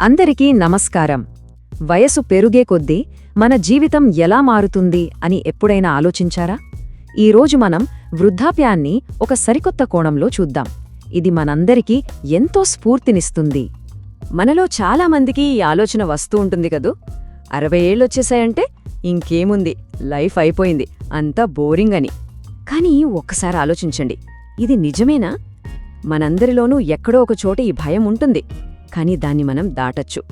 అందరికీ నమస్కారం. వయసు పెరుగే కొద్దీ మన జీవితం ఎలా మారుతుంది అని ఎప్పుడైనా ఆలోచించారా? ఈరోజు మనం వృద్ధాప్యాన్ని ఒక సరికొత్త కోణంలో చూద్దాం. ఇది మనందరికీ ఎంతో స్ఫూర్తినిస్తుంది. మనలో చాలామందికి ఈ ఆలోచన వస్తూ ఉంటుంది కదూ? అరవై ఏళ్ళొచ్చేసాయంటే ఇంకేముంది? లైఫ్ అయిపోయింది. అంతా బోరింగ్ అని కానీ ఒక్కసారి ఆలోచించండి. ఇది నిజమేనా? మనందరిలోనూ ఎక్కడో ఒక చోట ఈ భయం ఉంటుంది. కానీ దాన్ని మనం దాటచ్చు.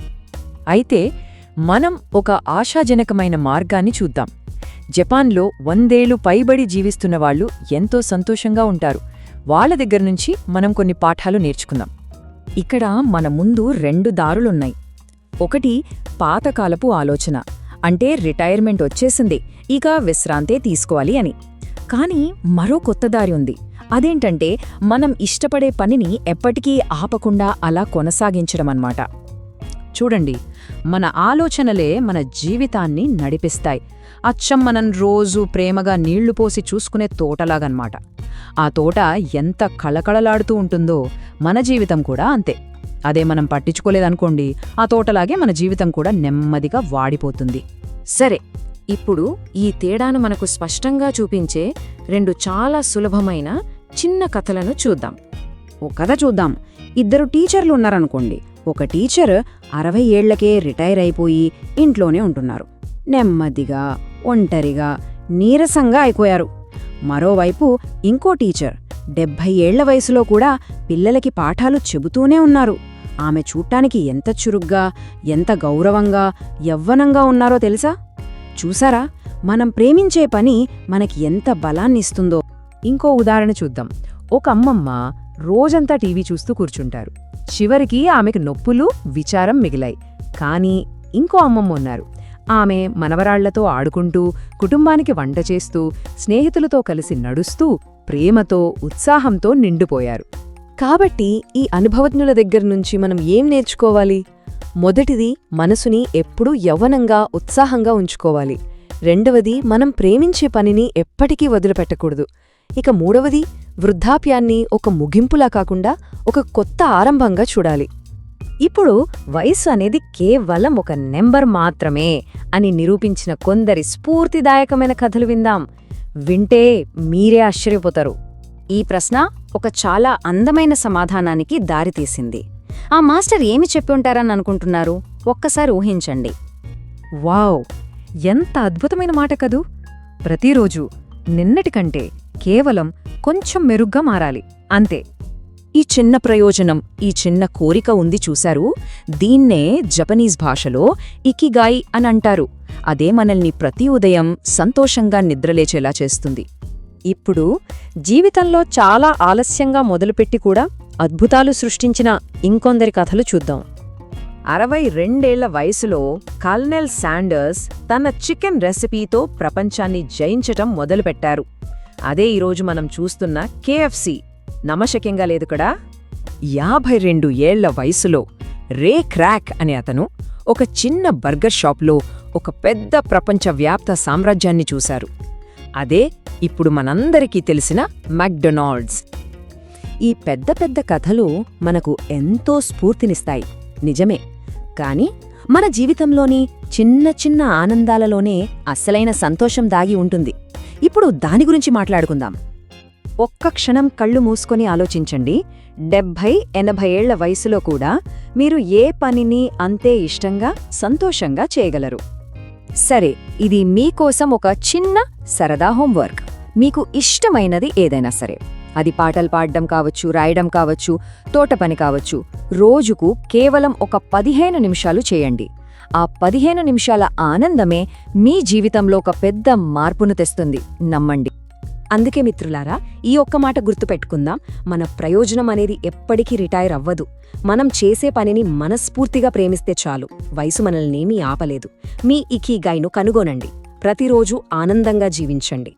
అయితే మనం ఒక ఆశాజనకమైన మార్గాన్ని చూద్దాం. జపాన్లో వందేళ్ళు పైబడి జీవిస్తున్న వాళ్ళు ఎంతో సంతోషంగా ఉంటారు. వాళ్ళ దగ్గర నుంచి మనం కొన్ని పాఠాలు నేర్చుకుందాం. ఇక్కడ మన ముందు రెండు దారులున్నాయి. ఒకటి పాతకాలపు ఆలోచన అంటే రిటైర్మెంట్ వచ్చేసింది ఇక విశ్రాంతే తీసుకోవాలి అని. కానీ మరో కొత్త దారి ఉంది. అదేంటంటే మనం ఇష్టపడే పనిని ఎప్పటికీ ఆపకుండా అలా కొనసాగించడమన్నమాట. చూడండి మన ఆలోచనలే మన జీవితాన్ని నడిపిస్తాయి. అచ్చం మనం రోజు ప్రేమగా నీళ్ళు పోసి చూసుకునే తోటలాగన్నమాట. ఆ తోట ఎంత కళకళలాడుతూ ఉంటుందో మన జీవితం కూడా అంతే. అదే మనం పట్టించుకోలేదనుకోండి ఆ తోటలాగే మన జీవితం కూడా నెమ్మదిగా వాడిపోతుంది. సరే ఇప్పుడు ఈ తేడాను మనకు స్పష్టంగా చూపించే రెండు చాలా సులభమైన చిన్న కథలను చూద్దాం. ఓ కథ చూద్దాం. ఇద్దరు టీచర్లు ఉన్నారనుకోండి. ఒక టీచర్ అరవై ఏళ్ళకే రిటైర్ అయిపోయి ఇంట్లోనే ఉంటున్నారు. నెమ్మదిగా ఒంటరిగా నీరసంగా అయిపోయారు. మరోవైపు ఇంకో టీచర్ డెబ్భై ఏళ్ళ వయసులో కూడా పిల్లలకి పాఠాలు చెబుతూనే ఉన్నారు. ఆమె చూట్టానికి ఎంత చురుగ్గా ఎంత గౌరవంగా యవ్వనంగా ఉన్నారో తెలుసా? చూసారా? మనం ప్రేమించే పని మనకి ఎంత బలాన్నిస్తుందో. ఇంకో ఉదాహరణ చూద్దాం. ఒక అమ్మమ్మ రోజంతా టీవీ చూస్తూ కూర్చుంటారు. చివరికి ఆమెకు నొప్పులు విచారం మిగిలాయి. కానీ ఇంకో అమ్మమ్మ ఉన్నారు. ఆమె మనవరాళ్ళతో ఆడుకుంటూ కుటుంబానికి వంట చేస్తూ స్నేహితులతో కలిసి నడుస్తూ ప్రేమతో ఉత్సాహంతో నిండిపోయారు. కాబట్టి ఈ అనుభవజ్ఞుల దగ్గర నుంచి మనం ఏం నేర్చుకోవాలి? మొదటిది మనసుని ఎప్పుడూ యవ్వనంగా ఉత్సాహంగా ఉంచుకోవాలి. రెండవది మనం ప్రేమించే పనిని ఎప్పటికీ వదిలిపెట్టకూడదు. ఇక మూడవది వృద్ధాప్యాన్ని ఒక ముగింపులా కాకుండా ఒక కొత్త ఆరంభంగా చూడాలి. ఇప్పుడు వయస్సు అనేది కేవలం ఒక నెంబర్ మాత్రమే అని నిరూపించిన కొందరి స్ఫూర్తిదాయకమైన కథలు విందాం. వింటే మీరే ఆశ్చర్యపోతారు. ఈ ప్రశ్న ఒక చాలా అందమైన సమాధానానికి దారితీసింది ఆ మాస్టర్ ఏమి చెప్పి ఉంటారని అనుకుంటున్నారు? ఒక్కసారి ఊహించండి. వావ్! ఎంత అద్భుతమైన మాట కదూ! ప్రతిరోజు నిన్నటికంటే కేవలం కొంచెం మెరుగ్గా మారాలి. అంతే. ఈ చిన్న ప్రయోజనం ఈ చిన్న కోరిక ఉంది చూశారు? దీన్నే జపనీస్ భాషలో ఇకిగాయ్ అని అంటారు. అదే మనల్ని ప్రతి ఉదయం సంతోషంగా నిద్రలేచేలా చేస్తుంది. ఇప్పుడు జీవితంలో చాలా ఆలస్యంగా మొదలుపెట్టి కూడా అద్భుతాలు సృష్టించిన ఇంకొందరి కథలు చూద్దాం. అరవై రెండేళ్ళ వయసులో కల్నెల్ శాండర్స్ తన చికెన్ రెసిపీతో ప్రపంచాన్ని జయించటం మొదలుపెట్టారు. అదే ఈరోజు మనం చూస్తున్న కేఎఫ్సి నమశక్యంగా లేదు కదా? యాభై రెండు ఏళ్ళ వయసులో రే క్రాక్ అనే అతను ఒక చిన్న బర్గర్ షాప్లో ఒక పెద్ద ప్రపంచవ్యాప్త సామ్రాజ్యాన్ని చూశారు. అదే ఇప్పుడు మనందరికీ తెలిసిన మ్యాక్డొనాల్డ్స్. ఈ పెద్ద పెద్ద కథలు మనకు ఎంతో స్ఫూర్తినిస్తాయి నిజమే. కాని మన జీవితంలోని చిన్న చిన్న ఆనందాలలోనే అస్సలైన సంతోషం దాగి ఉంటుంది. ఇప్పుడు దాని గురించి మాట్లాడుకుందాం. ఒక్క క్షణం కళ్ళు మూసుకొని ఆలోచించండి. డెబ్భై ఎనభై ఏళ్ళ వయసులో కూడా మీరు ఏ పనిని అంతే ఇష్టంగా సంతోషంగా చేయగలరు. సరే ఇది మీకోసం ఒక చిన్న సరదా హోంవర్క్. మీకు ఇష్టమైనది ఏదైనా సరే. అది పాటలు పాడడం కావచ్చు రాయడం కావచ్చు తోట పని కావచ్చు రోజుకు కేవలం ఒక పదిహేను నిమిషాలు చేయండి. ఆ పదిహేను నిమిషాల ఆనందమే మీ జీవితంలో ఒక పెద్ద మార్పును తెస్తుంది. నమ్మండి. అందుకే మిత్రులారా ఈ ఒక్క మాట గుర్తుపెట్టుకుందాం. మన ప్రయోజనం అనేది ఎప్పటికీ రిటైర్ అవ్వదు. మనం చేసే పనిని మనస్ఫూర్తిగా ప్రేమిస్తే చాలు. వయసు మనల్నేమీ ఆపలేదు. మీ ఇకీ గైను కనుగొనండి. ప్రతిరోజు ఆనందంగా జీవించండి.